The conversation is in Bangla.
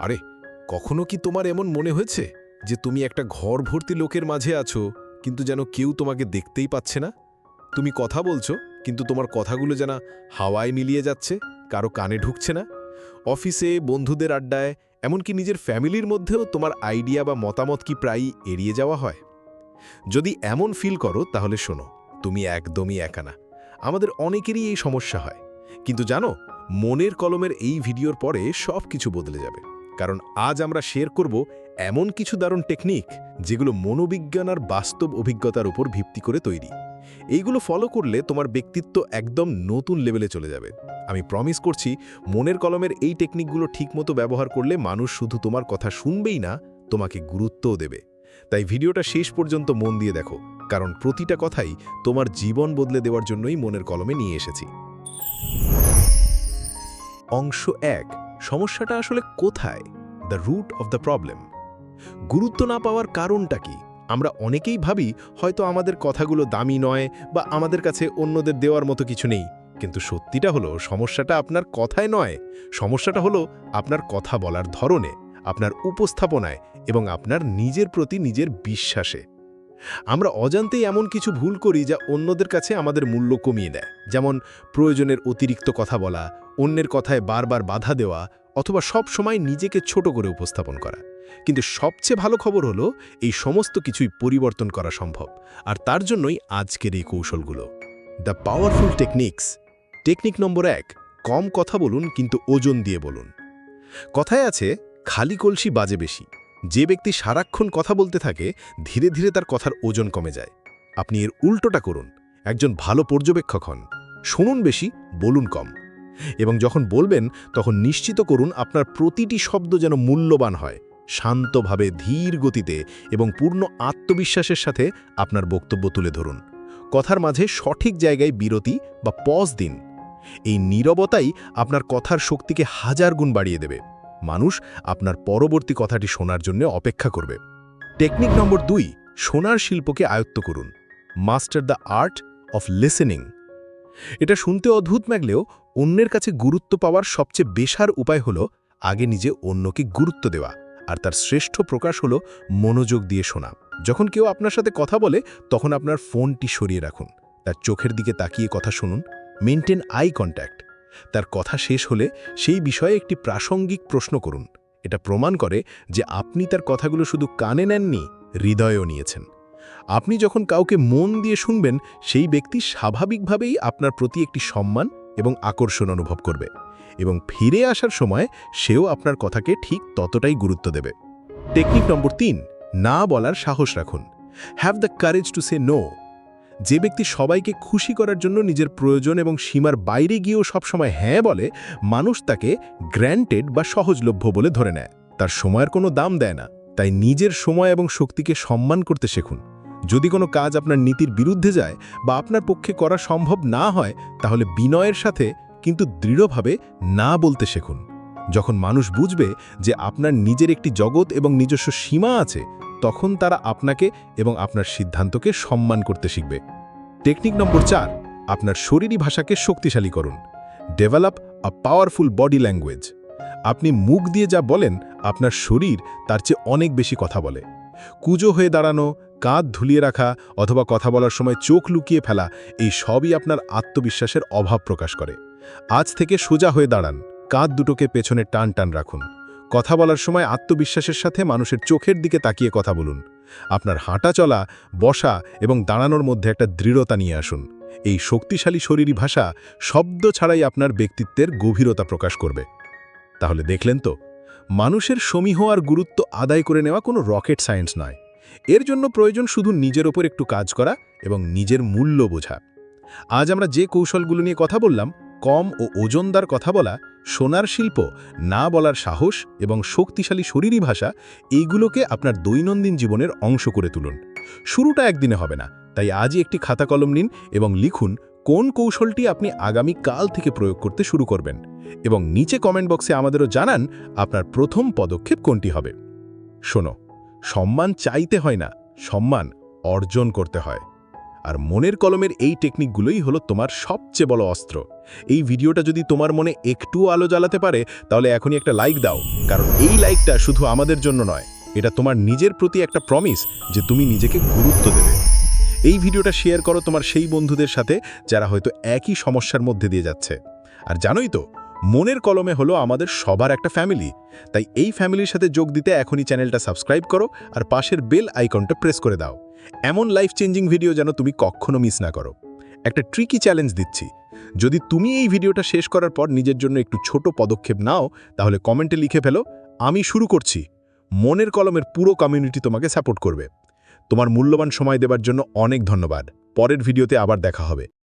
আরে, কখনো কি তোমার এমন মনে হয়েছে যে তুমি একটা ঘর ভর্তি লোকের মাঝে আছো, কিন্তু যেন কেউ তোমাকে দেখতেই পাচ্ছে না? তুমি কথা বলছো, কিন্তু তোমার কথাগুলো যেন হাওয়ায় মিলিয়ে যাচ্ছে, কারও কানে ঢুকছে না। অফিসে, বন্ধুদের আড্ডায়, এমনকি নিজের ফ্যামিলির মধ্যেও তোমার আইডিয়া বা মতামত কি প্রায়ই এড়িয়ে যাওয়া হয়? যদি এমন ফিল করো, তাহলে শোনো, তুমি একদমই একা না। আমাদের অনেকেরই এই সমস্যা হয়। কিন্তু জানো, মনের কলমের এই ভিডিওর পরে সব কিছু বদলে যাবে। কারণ আজ আমরা শেয়ার করব এমন কিছু দারুণ টেকনিক যেগুলো মনোবিজ্ঞান আর বাস্তব অভিজ্ঞতার উপর ভিত্তি করে তৈরি। এইগুলো ফলো করলে তোমার ব্যক্তিত্ব একদম নতুন লেভেলে চলে যাবে। আমি প্রমিস করছি, মনের কলমের এই টেকনিকগুলো ঠিকমতো ব্যবহার করলে মানুষ শুধু তোমার কথা শুনবেই না, তোমাকে গুরুত্বও দেবে। তাই ভিডিওটা শেষ পর্যন্ত মন দিয়ে দেখো, কারণ প্রতিটা কথাই তোমার জীবন বদলে দেওয়ার জন্যই মনের কলমে নিয়ে এসেছি। অংশ এক সমস্যাটা আসলে কোথায়? The root of the problem গুরুত্ব না পাওয়ার কারণটা কি? আমরা অনেকেই ভাবি হয়তো আমাদের কথাগুলো দামি নয় বা আমাদের কাছে অন্যদের দেওয়ার মতো কিছু নেই। কিন্তু সত্যিটা হলো, সমস্যাটা আপনার কথায় নয়। সমস্যাটা হলো আপনার কথা বলার ধরনে, আপনার উপস্থাপনায় এবং আপনার নিজের প্রতি নিজের বিশ্বাসে। আমরা অজান্তেই এমন কিছু ভুল করি যা অন্যদের কাছে আমাদের মূল্য কমিয়ে দেয়। যেমন প্রয়োজনের অতিরিক্ত কথা বলা, অন্যের কথায় বারবার বাধা দেওয়া, অথবা সব সময় নিজেকে ছোট করে উপস্থাপন করা। কিন্তু সবচেয়ে ভালো খবর হলো, এই সমস্ত কিছুই পরিবর্তন করা সম্ভব। আর তার জন্যই আজকের এই কৌশলগুলো। The powerful techniques. Technique number এক, কম কথা বলুন, কিন্তু ওজন দিয়ে বলুন। কথায় আছে, খালি কলসি বাজে বেশি। যে ব্যক্তি সারাক্ষণ কথা বলতে থাকে, ধীরে ধীরে তার কথার ওজন কমে যায়। আপনি এর উল্টোটা করুন। একজন ভালো পর্যবেক্ষক হন। শুনুন বেশি, বলুন কম। এবং যখন বলবেন, তখন নিশ্চিত করুন আপনার প্রতিটি শব্দ যেন মূল্যবান হয়, শান্তভাবে, ধীর গতিতে এবং পূর্ণ আত্মবিশ্বাসের সাথে আপনার বক্তব্য তুলে ধরুন। কথার মাঝে সঠিক জায়গায় বিরতি বা পজ দিন। এই নীরবতাই আপনার কথার শক্তিকে হাজার গুণ বাড়িয়ে দেবে। মানুষ আপনার পরবর্তী কথাটি শোনার জন্য অপেক্ষা করবে। টেকনিক নম্বর দুই শোনার শিল্পকে আয়ত্ত করুন। Master the art of listening. এটা শুনতে অদ্ভুত লাগলেও অন্যের কাছে গুরুত্ব পাওয়ার সবচেয়ে বেশার উপায় হলো আগে নিজে অন্যকে গুরুত্ব দেওয়া, আর তার শ্রেষ্ঠ প্রকাশ হলো মনোযোগ দিয়ে শোনা। যখন কেউ আপনার সাথে কথা বলে, তখন আপনার ফোনটি সরিয়ে রাখুন। তার চোখের দিকে তাকিয়ে কথা শুনুন। Maintain eye contact. তার কথা শেষ হলে সেই বিষয়ে একটি প্রাসঙ্গিক প্রশ্ন করুন। এটা প্রমাণ করে যে আপনি তার কথাগুলো শুধু কানে নেননি, হৃদয়ও নিয়েছেন। আপনি যখন কাউকে মন দিয়ে শুনবেন, সেই ব্যক্তি স্বাভাবিকভাবেই আপনার প্রতি একটি সম্মান এবং আকর্ষণ অনুভব করবে এবং ফিরে আসার সময় সেও আপনার কথাকে ঠিক ততটাই গুরুত্ব দেবে। টেকনিক নম্বর তিন, না বলার সাহস রাখুন। Have the courage to say no. যে ব্যক্তি সবাইকে খুশি করার জন্য নিজের প্রয়োজন এবং সীমার বাইরে গিয়েও সবসময় হ্যাঁ বলে, মানুষ তাকে গ্র্যান্টেড বা সহজলভ্য বলে ধরে নেয়। তার সময়ের কোনো দাম দেয় না। তাই নিজের সময় এবং শক্তিকে সম্মান করতে শিখুন। যদি কোনো কাজ আপনার নীতির বিরুদ্ধে যায় বা আপনার পক্ষে করা সম্ভব না হয়, তাহলে বিনয়ের সাথে কিন্তু দৃঢ়ভাবে না বলতে শিখুন। যখন মানুষ বুঝবে যে আপনার নিজের একটি জগৎ এবং নিজস্ব সীমা আছে তখন তারা আপনাকে এবং আপনার সিদ্ধান্তকে সম্মান করতে শিখবে। টেকনিক নম্বর চার, আপনার শরীরী ভাষাকে শক্তিশালী করুন। Develop a powerful body language আপনি মুখ দিয়ে যা বলেন, আপনার শরীর তার চেয়ে অনেক বেশি কথা বলে। কুজো হয়ে দাঁড়ানো, কাঁধ ধুলিয়ে রাখা অথবা কথা বলার সময় চোখ লুকিয়ে ফেলা, এই সবই আপনার আত্মবিশ্বাসের অভাব প্রকাশ করে। আজ থেকে সোজা হয়ে দাঁড়ান। কাঁধ দুটোকে পেছনে টান টান রাখুন। কথা বলার সময় আত্মবিশ্বাসের সাথে মানুষের চোখের দিকে তাকিয়ে কথা বলুন। আপনার হাঁটা চলা, বসা এবং দাঁড়ানোর মধ্যে একটা দৃঢ়তা নিয়ে আসুন। এই শক্তিশালী শরীরী ভাষা শব্দ ছাড়াই আপনার ব্যক্তিত্বের গভীরতা প্রকাশ করবে। তাহলে দেখলেন তো, মানুষের সমীহ আর গুরুত্ব আদায় করে নেওয়া কোনো রকেট সায়েন্স নয়। এর জন্য প্রয়োজন শুধু নিজের ওপর একটু কাজ করা এবং নিজের মূল্য বোঝা। আজ আমরা যে কৌশলগুলো নিয়ে কথা বললাম কম ও ওজনদার কথা বলা, সোনার শিল্প, না বলার সাহস এবং শক্তিশালী শরীরী ভাষা এইগুলোকে আপনার দৈনন্দিন জীবনের অংশ করে তুলুন। শুরুটা একদিনে হবে না, তাই আজই একটি খাতা কলম নিন এবং লিখুন কোন কৌশলটি আপনি আগামী কাল থেকে প্রয়োগ করতে শুরু করবেন এবং নিচে কমেন্ট বক্সে আমাদেরও জানান আপনার প্রথম পদক্ষেপ কোনটি হবে। শোনো, সম্মান চাইতে হয় না, সম্মান অর্জন করতে হয়। আর মনের কলমের এই টেকনিকগুলোই হলো তোমার সবচেয়ে বড় অস্ত্র। এই ভিডিওটা যদি তোমার মনে একটু আলো জ্বালাতে পারে, তাহলে এখনই একটা লাইক দাও, কারণ এই লাইকটা শুধু আমাদের জন্য নয়, এটা তোমার নিজের প্রতি একটা প্রমিস যে তুমি নিজেকে গুরুত্ব দেবে। এই ভিডিওটা শেয়ার করো তোমার সেই বন্ধুদের সাথে যারা হয়তো একই সমস্যার মধ্যে দিয়ে যাচ্ছে। আর জানোই তো মনের কলমে হলো আমাদের সবার একটা ফ্যামিলি তাই এই ফ্যামিলির সাথে যোগ দিতে এখনই চ্যানেলটা সাবস্ক্রাইব করো আর পাশের বেল আইকনটা প্রেস করে দাও। এমন লাইফ চেঞ্জিং ভিডিও যেন তুমি কখনো মিস না করো। একটা ট্রিকি চ্যালেঞ্জ দিচ্ছি। যদি তুমি এই ভিডিওটা শেষ করার পর নিজের জন্য একটু ছোট পদক্ষেপ নাও, তাহলে কমেন্টে লিখে ফেলো, আমি শুরু করছি। মনের কলমের পুরো কমিউনিটি তোমাকে সাপোর্ট করবে। তোমার মূল্যবান সময় দেবার জন্য অনেক ধন্যবাদ। পরের ভিডিওতে আবার দেখা হবে।